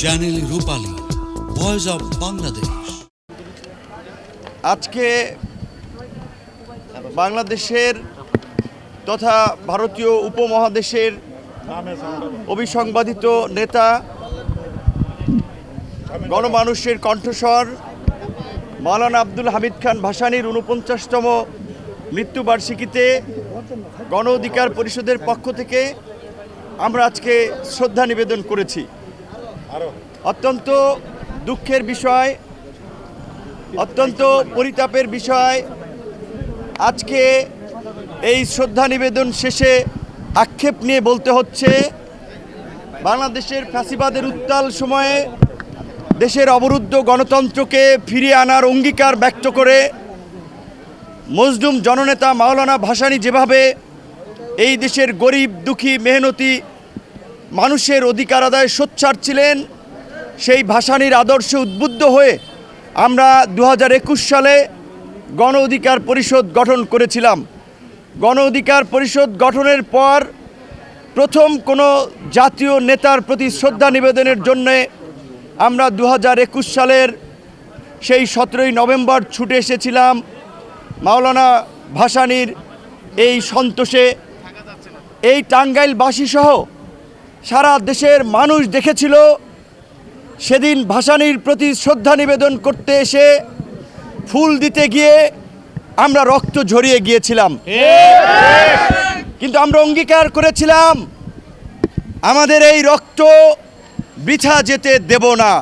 Channel Rupali voice of Bangladesh আজকে বাংলাদেশের তথা ভারতীয় উপমহাদেশের অভিসংবাদিত নেতা, গণমানুষের কণ্ঠস্বর, মাওলানা আব্দুল হামিদ খান ভাসানীর উনপঞ্চাশতম মৃত্যুবার্ষিকীতে গণ অধিকার পরিষদের পক্ষ থেকে আমরা আজকে শ্রদ্ধা নিবেদন করেছি। অত্যন্ত দুঃখের বিষয়, অত্যন্ত পরিতাপের বিষয়। আজকে এই শ্রদ্ধা নিবেদন শেষে আক্ষেপ নিয়ে বলতে হচ্ছে, বাংলাদেশের ফ্যাসিবাদের উত্তাল সময়ে দেশের অবরুদ্ধ গণতন্ত্রকে ফিরিয়ে আনার অঙ্গীকার ব্যক্ত করে মজলুম জননেতা মাওলানা ভাসানি যেভাবে এই দেশের গরিব, দুঃখী, মেহনতি মানুষের অধিকার আদায় সোচ্চার ছিলেন, সেই ভাসানীর আদর্শে উদ্বুদ্ধ হয়ে আমরা দু হাজার একুশ সালে গণ অধিকার পরিষদ গঠন করেছিলাম। গণ অধিকার পরিষদ গঠনের পর প্রথম কোনো জাতীয় নেতার প্রতি শ্রদ্ধা নিবেদনের জন্যে আমরা দু হাজার একুশ সালের সেই সতেরোই নভেম্বর ছুটে এসেছিলাম। মাওলানা ভাসানীর এই সন্তোষে, এই টাঙ্গাইলবাসী সহ সারা দেশের মানুষ দেখেছিল, সেদিন ভাসানীর প্রতি শ্রদ্ধা নিবেদন করতে এসে ফুল দিতে গিয়ে আমরা রক্ত ঝরিয়ে গিয়েছিলাম। কিন্তু আমরা অঙ্গীকার করেছিলাম, আমাদের এই রক্ত বৃথা যেতে দেব না।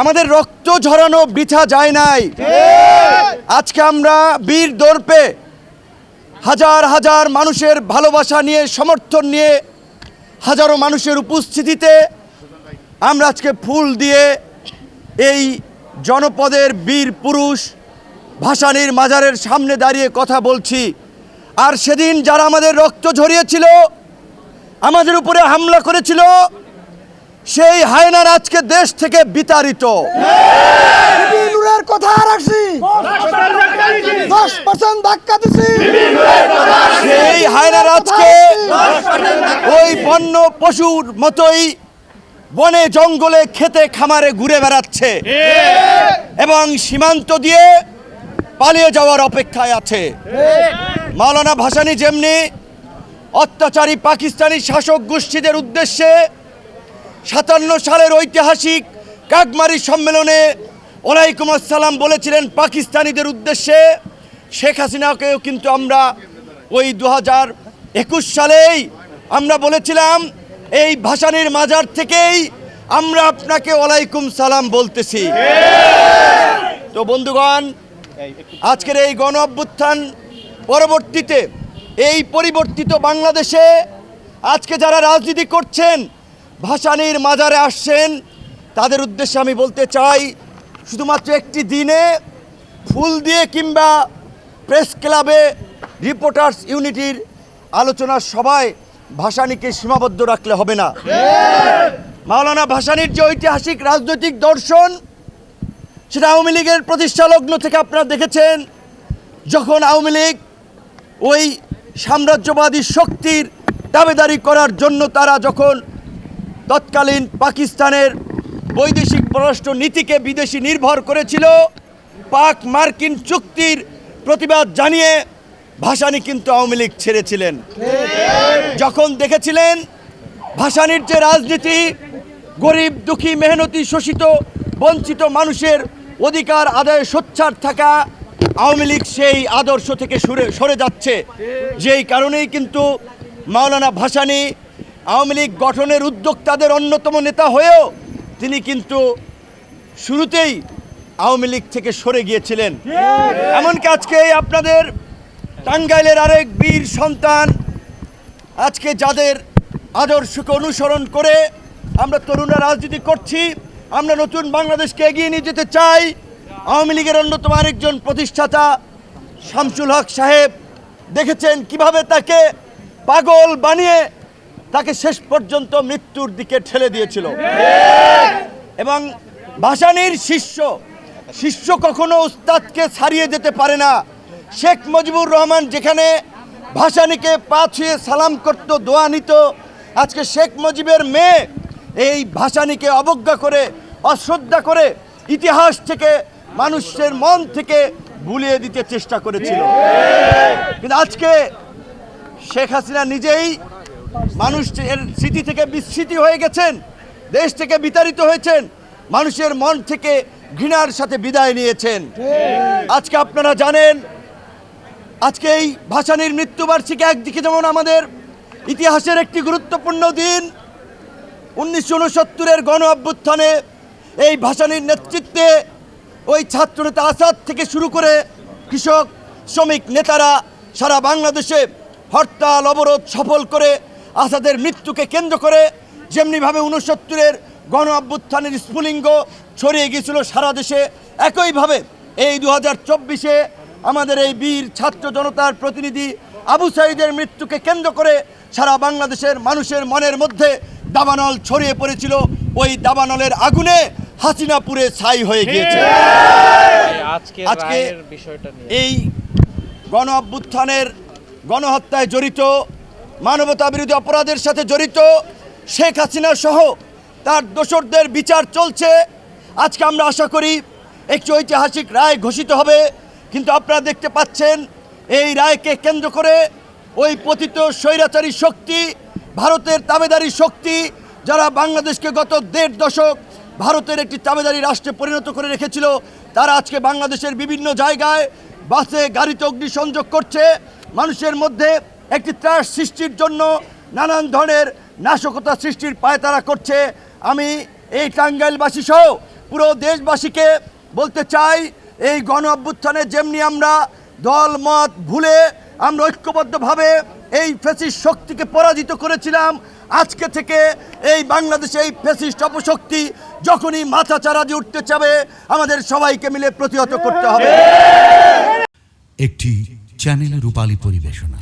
আমাদের রক্ত ঝরানো বৃথা যায় নাই। আজকে আমরা বীর দর্পে হাজার হাজার মানুষের ভালোবাসা নিয়ে, সমর্থন নিয়ে হাজারো মানুষের উপস্থিতিতে আমরা আজকে ফুল দিয়ে এই জনপদের বীর পুরুষ ভাসানীর মাজারের সামনে দাঁড়িয়ে কথা বলছি। আর সেদিন যারা আমাদের রক্ত ঝরিয়েছিল আমাদের উপরে হামলা করেছিল সেই হায়নার আজকে দেশ থেকে বিতাড়িত। কথা রাখছি দশ পার্সেন্ট ধাক্কা দিছি। সেই হায়নার আজকে ওই বন্য পশুর মতোই বনে জঙ্গলে খেতে খামারে ঘুরে বেড়াচ্ছে। এবং সীমান্ত দিয়ে পালিয়ে যাওয়ার অপেক্ষায় আছে। মাওলানা ভাসানী যেমনি অত্যাচারী পাকিস্তানি শাসক গোষ্ঠীদের উদ্দেশ্যে সাতান্ন সালের ঐতিহাসিক কাকমারি সম্মেলনে ওয়ালাইকুম আসসালাম বলেছিলেন পাকিস্তানিদের উদ্দেশ্যে। শেখ হাসিনাকেও কিন্তু আমরা ওই দু হাজার একুশ সালেই আমরা বলেছিলাম, এই ভাসানির মাজার থেকেই আমরা আপনাকে ওয়ালাইকুম সালাম বলতেছি। তো বন্ধুগণ, আজকের এই গণ অভ্যুত্থান পরবর্তীতে, এই পরিবর্তিত বাংলাদেশে আজকে যারা রাজনীতি করছেন, ভাসানির মাজারে আসছেন, তাদের উদ্দেশ্যে আমি বলতে চাই, শুধুমাত্র একটি দিনে ফুল দিয়ে কিংবা প্রেস ক্লাবে রিপোর্টার্স ইউনিটির আলোচনার সভায় ভাসানিকে সীমাবদ্ধ রাখলে হবে না। মাওলানা ভাসানির যে ঐতিহাসিক রাজনৈতিক দর্শন, সেটা আওয়ামী লীগের প্রতিষ্ঠা লগ্ন থেকে আপনারা দেখেছেন, যখন আওয়ামী লীগ ওই সাম্রাজ্যবাদী শক্তির দাবেদারি করার জন্য তারা যখন তৎকালীন পাকিস্তানের বৈদেশিক পররাষ্ট্র নীতিকে বিদেশি নির্ভর করেছিল, পাক মার্কিন চুক্তির প্রতিবাদ জানিয়ে ভাসানি কিন্তু আওয়ামী লীগ ছেড়েছিলেন। যখন দেখেছিলেন ভাসানির যে রাজনীতি, গরিব, দুঃখী, মেহনতি, শোষিত, বঞ্চিত মানুষের অধিকার, আদায়ে, সোচ্চার থাকা আওয়ামী লীগ সেই আদর্শ থেকে সরে সরে যাচ্ছে। যেই কারণেই কিন্তু মাওলানা ভাসানী আওয়ামী লীগ গঠনের উদ্যোক্তাদের অন্যতম নেতা হয়েও তিনি কিন্তু শুরুতেই আওয়ামী লীগ থেকে সরে গিয়েছিলেন। এমনকি আজকে আপনাদের টাঙ্গাইলের আরেক বীর সন্তান আজকে যাদের আদর্শকে অনুসরণ করে আমরা তরুণরা রাজনীতি করছি আমরা নতুন বাংলাদেশকে এগিয়ে নিয়ে যেতে চাই। আওয়ামী লীগের অন্যতম আরেকজন প্রতিষ্ঠাতা শামসুল হক সাহেব দেখেছেন কীভাবে তাকে পাগল বানিয়ে তাকে শেষ পর্যন্ত মৃত্যুর দিকে ঠেলে দিয়েছিল। এবং ভাসানির শিষ্য শিষ্য কখনো উস্তাদকে ছাড়িয়ে যেতে পারে না। শেখ মুজিবুর রহমান যেখানে ভাসানিকে পা ছুঁয়ে সালাম করত, দোয়া নিত, আজকে শেখ মুজিবের মেয়ে এই ভাসানীকে অবজ্ঞা করে, অশ্রদ্ধা করে ইতিহাস থেকে, মানুষের মন থেকে ভুলিয়ে দিতে চেষ্টা করেছিল। কিন্তু আজকে শেখ হাসিনা নিজেই মানুষের স্মৃতি থেকে বিস্মৃতি হয়ে গেছেন, দেশ থেকে বিতাড়িত হয়েছেন, মানুষের মন থেকে ঘৃণার সাথে বিদায় নিয়েছেন। আজকে আপনারা জানেন, আজকে এই ভাসানির মৃত্যুবার্ষিকী একদিকে যেমন আমাদের ইতিহাসের একটি গুরুত্বপূর্ণ দিন, উনিশশো উনসত্তরের গণ অভ্যুত্থানে এই ভাসানির নেতৃত্বে ওই ছাত্রনেতা আসাদ থেকে শুরু করে কৃষক, শ্রমিক নেতারা সারা বাংলাদেশে হরতাল, অবরোধ সফল করে আসাদের মৃত্যুকে কেন্দ্র করে যেমনিভাবে উনসত্তরের গণ অভ্যুত্থানের স্ফুলিঙ্গ ছড়িয়ে গিয়েছিল সারা দেশে। একইভাবে এই দু হাজার চব্বিশে আমাদের এই বীর ছাত্র জনতার প্রতিনিধি আবু সাইদের মৃত্যুকে কেন্দ্র করে সারা বাংলাদেশের মানুষের মনের মধ্যে দাবানল ছড়িয়ে পড়েছিল। ওই দাবানলের আগুনে হাসিনাপুরে ছাই হয়ে গিয়েছে। আজকে এই গণ অভ্যুত্থানের গণহত্যায় জড়িত মানবতা বিরোধী অপরাধের সাথে জড়িত শেখ হাসিনা সহ তার দোসরদের বিচার চলছে। আজকে আমরা আশা করি একটি ঐতিহাসিক রায় ঘোষিত হবে। কিন্তু আপনারা দেখতে পাচ্ছেন, এই রায়কে কেন্দ্র করে ওই পতিত স্বৈরাচারী শক্তি, ভারতের তাবেদারি শক্তি, যারা বাংলাদেশকে গত দেড় দশক ভারতের একটি তাবেদারি রাষ্ট্রে পরিণত করে রেখেছিল, তারা আজকে বাংলাদেশের বিভিন্ন জায়গায় বাসে গাড়িতে অগ্নিসংযোগ করছে। মানুষের মধ্যে একটি ত্রাস সৃষ্টির জন্য নানান ধরনের নাশকতা সৃষ্টির পায়তারা করছে। আমি এই টাঙ্গাইলবাসী সহ পুরো দেশবাসীকে বলতে চাই, এই গণ অভ্যুত্থানে যেমনি আমরা দল, মত ভুলে আমরা ঐক্যবদ্ধভাবে এই ফেসিস্ট শক্তিকে পরাজিত করেছিলাম, আজকে থেকে এই বাংলাদেশে এই ফেসিস্ট অপশক্তি যখনই মাথা চারা দিয়ে উঠতে চাবে, আমাদের সবাইকে মিলে প্রতিহত করতে হবে। একটি চ্যানেল রূপালী পরিবেশনা।